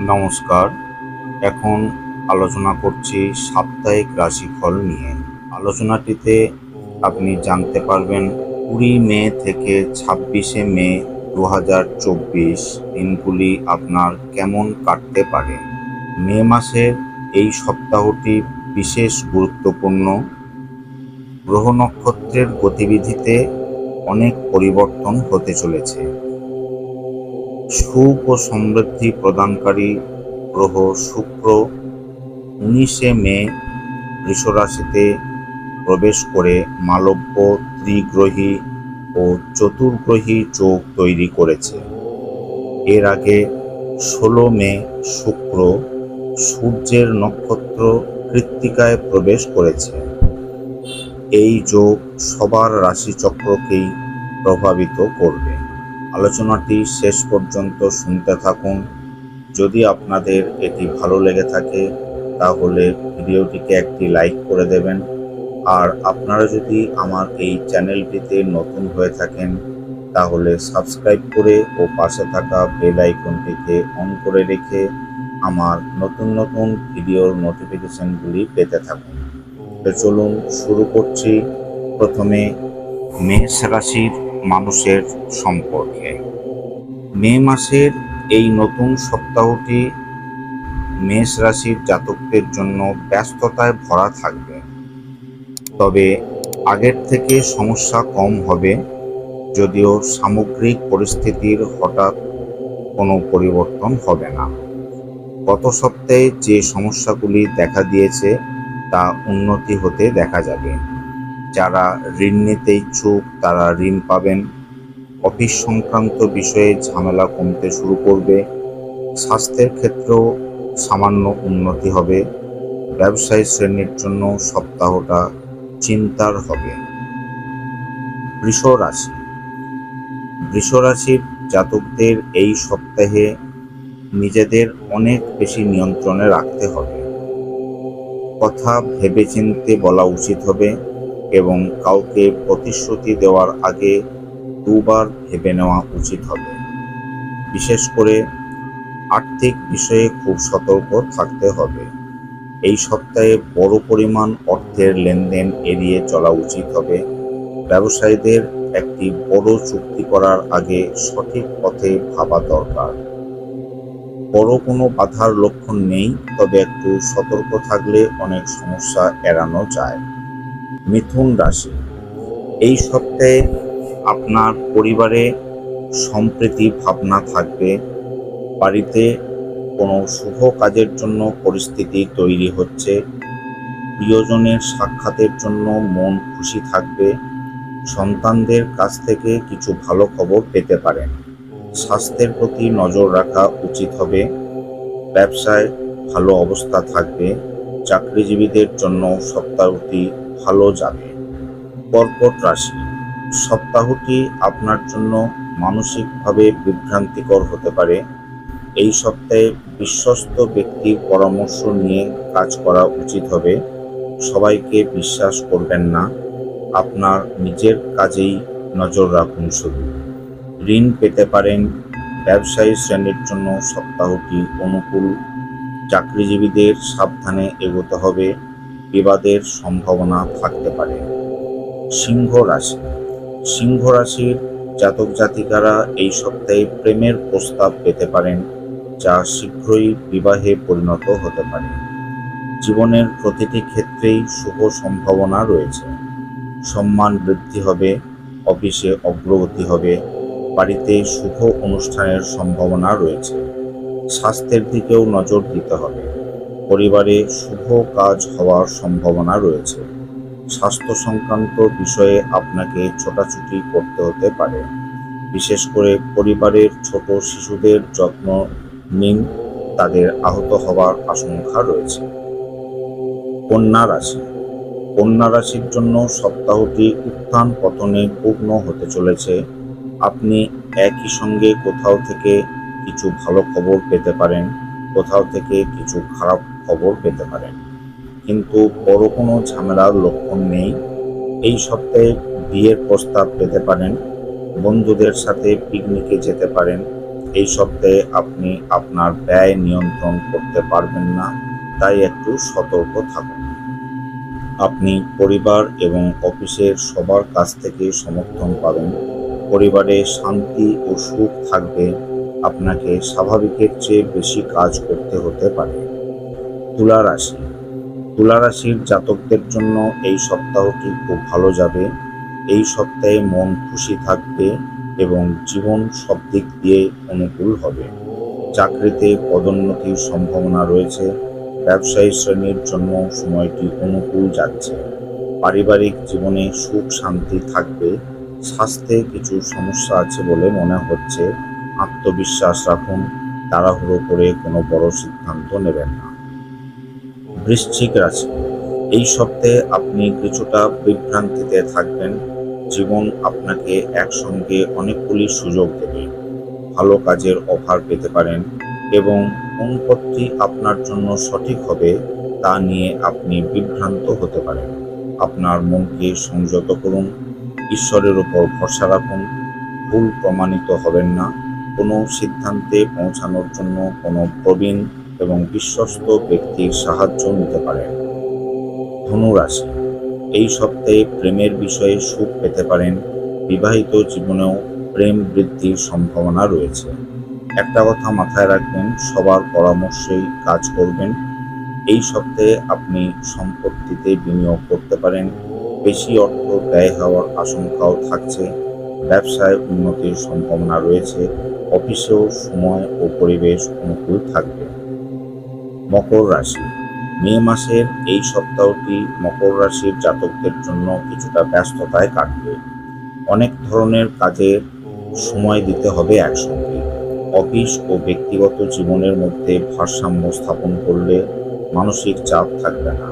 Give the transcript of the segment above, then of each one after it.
নমস্কার। এখন আলোচনা করছি সাপ্তাহিক রাশিফল নিয়ে। আলোচনাটিতে আপনি জানতে পারবেন কুড়ি মে থেকে ছাব্বিশে মে দু হাজার চব্বিশ দিনগুলি আপনার কেমন কাটতে পারে। মে মাসের এই সপ্তাহটি বিশেষ গুরুত্বপূর্ণ। গ্রহ নক্ষত্রের গতিবিধিতে অনেক পরিবর্তন হতে চলেছে। সুখ ও সমৃদ্ধি প্রদানকারী গ্রহ শুক্র উনিশে মে বৃষরাশিতে প্রবেশ করে মালব্য ত্রিগ্রহী ও চতুর্গ্রহী যোগ তৈরি করেছে। এর আগে ষোলো মে শুক্র সূর্যের নক্ষত্র কৃত্তিকায় প্রবেশ করেছে। এই যোগ সবার রাশিচক্রকেই প্রভাবিত করবে। আলোচনাটি শেষ পর্যন্ত শুনতে থাকুন। যদি আপনাদের এটি ভালো লেগে থাকে, তাহলে ভিডিওটিকে একটি লাইক করে দেবেন। আর আপনারা যদি আমার এই চ্যানেলটিতে নতুন হয়ে থাকেন, তাহলে সাবস্ক্রাইব করে ও পাশে থাকা বেল আইকনটিকে অন করে রেখে আমার নতুন নতুন ভিডিওর নোটিফিকেশনগুলি পেতে থাকুন। তো চলুন শুরু করছি। প্রথমে মেষ রাশির মানুষের সম্পর্কে। মে মাসের এই নতুন সপ্তাহটি মেষ রাশির জাতকদের জন্য ব্যস্ততায় ভরা থাকবে। তবে আগের থেকে সমস্যা কম হবে, যদিও সামগ্রিক পরিস্থিতির হঠাৎ কোনো পরিবর্তন হবে না। গত সপ্তাহে যে সমস্যাগুলি দেখা দিয়েছে, তা উন্নতি হতে দেখা যাবে। যারা ঋণ নিতে ইচ্ছুক, তারা ঋণ পাবেন। অফিস সংক্রান্ত বিষয়ে ঝামেলা কমতে শুরু করবে। স্বাস্থ্যের ক্ষেত্রেও সামান্য উন্নতি হবে। ব্যবসায়ী শ্রেণির জন্য সপ্তাহটা চিন্তার হবে। বৃষ রাশি রাশির জাতকদের এই সপ্তাহে নিজেদের অনেক বেশি নিয়ন্ত্রণে রাখতে হবে। কথা ভেবেচিন্তে বলা উচিত হবে এবং কাউকে প্রতিশ্রুতি দেওয়ার আগে দুবার ভেবে নেওয়া উচিত হবে। বিশেষ করে আর্থিক বিষয়ে খুব সতর্ক থাকতে হবে। এই সপ্তাহে বড় পরিমাণ অর্থের লেনদেন এড়িয়ে চলা উচিত হবে। ব্যবসায়ীদের একটি বড় চুক্তি করার আগে সঠিক পথে ভাবা দরকার। বড় কোনো বাধার লক্ষণ নেই, তবে একটু সতর্ক থাকলে অনেক সমস্যা এড়ানো যায়। মিথুন রাশি। এই সপ্তাহে আপনার পরিবারে সম্প্রীতি, ভাবনা থাকবে। বাড়িতে কোনো শুভ কাজের জন্য পরিস্থিতি তৈরি হচ্ছে। প্রিয়জনের সাক্ষাতের জন্য মন খুশি থাকবে। সন্তানদের কাছ থেকে কিছু ভালো খবর পেতে পারেন। স্বাস্থ্যের প্রতি নজর রাখা উচিত হবে। ব্যবসায় ভালো অবস্থা থাকবে। চাকরিজীবীদের জন্য সপ্তাহটি ভালো যাবে। কর্কট রাশি। সপ্তাহটি আপনার জন্য মানসিকভাবে বিভ্রান্তিকর হতে পারে। এই সপ্তাহে বিশ্বস্ত ব্যক্তির পরামর্শ নিয়ে কাজ করা উচিত হবে। সবাইকে বিশ্বাস করবেন না। আপনার নিজের কাজেই নজর রাখুন শুধু। ঋণ পেতে পারেন। ব্যবসায়ী শ্রেণির জন্য সপ্তাহটি অনুকূল। চাকরিজীবীদের সাবধানে এগোতে হবে। বিবাদের সম্ভাবনা থাকতে পারে। সিংহ রাশি। সিংহ রাশির জাতক জাতিকারা এই সপ্তাহে প্রেমের প্রস্তাব পেতে পারেন, যা শীঘ্রই বিবাহে পরিণত হতে পারে। জীবনের প্রতিটি ক্ষেত্রেই শুভ সম্ভাবনা রয়েছে। সম্মান বৃদ্ধি হবে, অফিসে অগ্রগতি হবে, বাড়িতে শুভ অনুষ্ঠানের সম্ভাবনা রয়েছে। স্বাস্থ্যের দিকেও নজর দিতে হবে। পরিবারে শুভ কাজ হওয়ার সম্ভাবনা রয়েছে। স্বাস্থ্য সংক্রান্ত বিষয়ে আপনাকে ছোটাছুটি করতে হতে পারে। বিশেষ করে পরিবারের ছোট শিশুদের যত্ন নিন, তাদের আহত হওয়ার আশঙ্কা রয়েছে। কন্যা রাশি। কন্যা রাশির জন্য সপ্তাহটি উত্থান পতনে পূর্ণ হতে চলেছে। আপনি একই সঙ্গে কোথাও থেকে কিছু ভালো খবর পেতে পারেন, কোথাও থেকে কিছু খারাপ খবর পেতে পারেন। কিন্তু বড় কোনো ঝামেলার লক্ষণ নেই। এই সপ্তাহে বিয়ের প্রস্তাব পেতে পারেন, বন্ধুদের সাথে পিকনিকে যেতে পারেন। এই সপ্তাহে আপনি আপনার ব্যয় নিয়ন্ত্রণ করতে পারবেন না, তাই একটু সতর্ক থাকুন। আপনি পরিবার এবং অফিসের সবার কাছ থেকে সমর্থন পাবেন। পরিবারে শান্তি ও সুখ থাকবে, আপনাকে স্বাভাবিকের চেয়ে বেশি কাজ করতে হতে পারে। তুলা রাশি তুলা রাশির জাতকদের জন্য এই সপ্তাহটি খুব ভালো যাবে। এই সপ্তাহে মন খুশি থাকবে এবং জীবন সব দিক দিয়ে অনুকূল হবে। চাকরিতে পদোন্নতির সম্ভাবনা রয়েছে। ব্যবসায়ী শ্রেণির জন্য সময়টি অনুকূল যাচ্ছে। পারিবারিক জীবনে সুখ শান্তি থাকবে। স্বাস্থ্যে কিছু সমস্যা আছে বলে মনে হচ্ছে। আত্মবিশ্বাস রাখুন। তাড়াহুড়ো করে কোনো বড় সিদ্ধান্ত নেবেন না। বৃশ্চিক রাশি। এই সপ্তাহে আপনি কিছুটা বিভ্রান্তিতে থাকবেন। জীবন আপনাকে একসঙ্গে অনেকগুলি সুযোগ দেবে। ভালো কাজের অফার পেতে পারেন এবং কোন পথটি আপনার জন্য সঠিক হবে তা নিয়ে আপনি বিভ্রান্ত হতে পারেন। আপনার মনকে সংযত করুন, ঈশ্বরের উপর ভরসা রাখুন, ভুল প্রমাণিত হবেন না। কোনো সিদ্ধান্তে পৌঁছানোর জন্য কোনো প্রবীণ এবং বিশ্বস্ত ব্যক্তির সাহায্য নিতে পারেন। ধনুরাশি, এই সপ্তাহে প্রেমের বিষয়ে সুখ পেতে পারেন। বিবাহিত জীবনেও প্রেম বৃদ্ধির সম্ভাবনা রয়েছে। একটা কথা মাথায় রাখবেন, সবার পরামর্শেই কাজ করবেন। এই সপ্তাহে আপনি সম্পত্তিতে বিনিয়োগ করতে পারেন। বেশি অর্থ ব্যয় হওয়ার আশঙ্কাও থাকছে। ব্যবসায় উন্নতির সম্ভাবনা রয়েছে। অফিসেও সময় ও পরিবেশ অনুকূল থাকবে। মকর রাশি। মে মাসের এই সপ্তাহটি মকর রাশির জাতকদের জন্য কিছুটা ব্যস্ততায় কাটবে। অনেক ধরনের কাজে সময় দিতে হবে একসঙ্গে। অফিস ও ব্যক্তিগত জীবনের মধ্যে ভারসাম্য স্থাপন করলে মানসিক চাপ থাকবে না।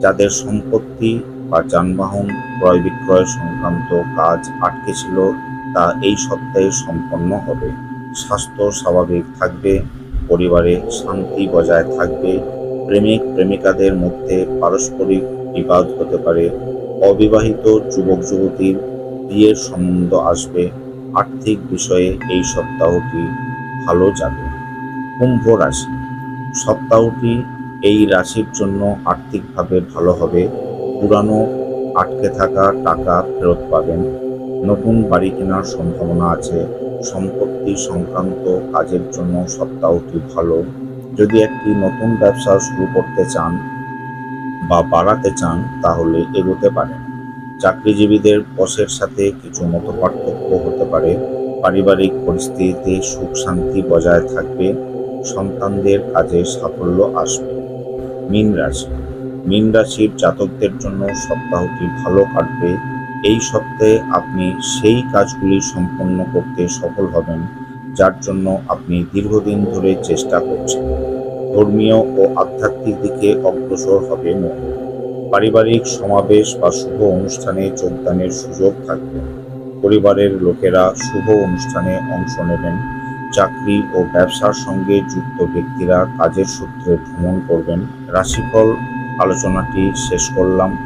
যাদের সম্পত্তি বা যানবাহন ক্রয় বিক্রয় সংক্রান্ত কাজ আটকে ছিল, তা এই সপ্তাহে সম্পন্ন হবে। স্বাস্থ্য স্বাভাবিক থাকবে পরিবারে শান্তি বজায় থাকবে। প্রেমিক, প্রেমিকাদের মধ্যে পারস্পরিক বিবাদ হতে পারে। অবিবাহিত যুবক যুবতীর বিয়ের সম্বন্ধ আসবে। আর্থিক বিষয়ে এই সপ্তাহটি ভালো যাবে। কুম্ভ রাশি। সপ্তাহটি এই রাশির জন্য আর্থিকভাবে ভালো হবে। পুরানো আটকে থাকা টাকা ফেরত পাবেন। নতুন বাড়ি কেনার সম্ভাবনা আছে। সম্পত্তি সংক্রান্ত কাজের জন্য সপ্তাহটি ভালো। যদি একটি নতুন ব্যবসা শুরু করতে চান বা বাড়াতে চান, তাহলে এগোতে পারেন। চাকরিজীবীদের বসের সাথে কিছু মত পার্থক্য হতে পারে। পারিবারিক পরিস্থিতিতে সুখ শান্তি বজায় থাকবে। সন্তানদের কাজে সাফল্য আসবে। মীন রাশি। মীন রাশির জাতকদের জন্য সপ্তাহটি ভালো কাটবে। এই সপ্তাহে আপনি সেই কাজগুলি সম্পন্ন করতে সফল হবেন, যার জন্য আপনি দীর্ঘদিন ধরে চেষ্টা করছেন। ধর্মীয় ও আধ্যাত্মিক দিকে অগ্রসর হবে মন। পারিবারিক সমাবেশ বা শুভ অনুষ্ঠানে যোগদানের সুযোগ থাকবে। পরিবারের লোকেরা শুভ অনুষ্ঠানে অংশ নেবেন। চাকরি ও ব্যবসার সঙ্গে যুক্ত ব্যক্তিরা কাজের সূত্রে ভ্রমণ করবেন। রাশিফল আলোচনাটি শেষ করলাম।